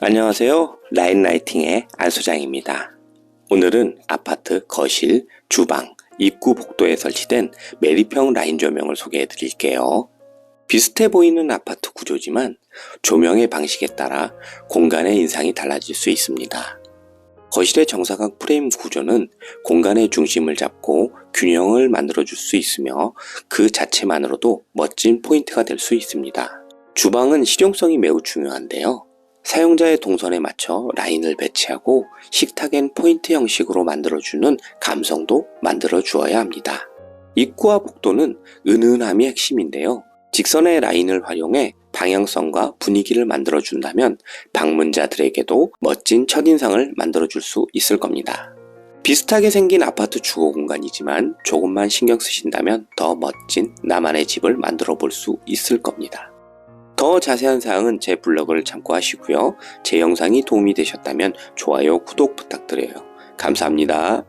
안녕하세요. 라인라이팅의 안 소장입니다. 오늘은 아파트 거실, 주방, 입구 복도에 설치된 메리평 라인 조명을 소개해 드릴게요. 비슷해 보이는 아파트 구조지만 조명의 방식에 따라 공간의 인상이 달라질 수 있습니다. 거실의 정사각 프레임 구조는 공간의 중심을 잡고 균형을 만들어 줄 수 있으며 그 자체만으로도 멋진 포인트가 될 수 있습니다. 주방은 실용성이 매우 중요한데요. 사용자의 동선에 맞춰 라인을 배치하고 식탁엔 포인트 형식으로 만들어주는 감성도 만들어 주어야 합니다. 입구와 복도는 은은함이 핵심인데요. 직선의 라인을 활용해 방향성과 분위기를 만들어 준다면 방문자들에게도 멋진 첫인상을 만들어 줄 수 있을 겁니다. 비슷하게 생긴 아파트 주거 공간이지만 조금만 신경 쓰신다면 더 멋진 나만의 집을 만들어 볼 수 있을 겁니다. 더 자세한 사항은 제 블로그를 참고하시고요. 제 영상이 도움이 되셨다면 좋아요, 구독 부탁드려요. 감사합니다.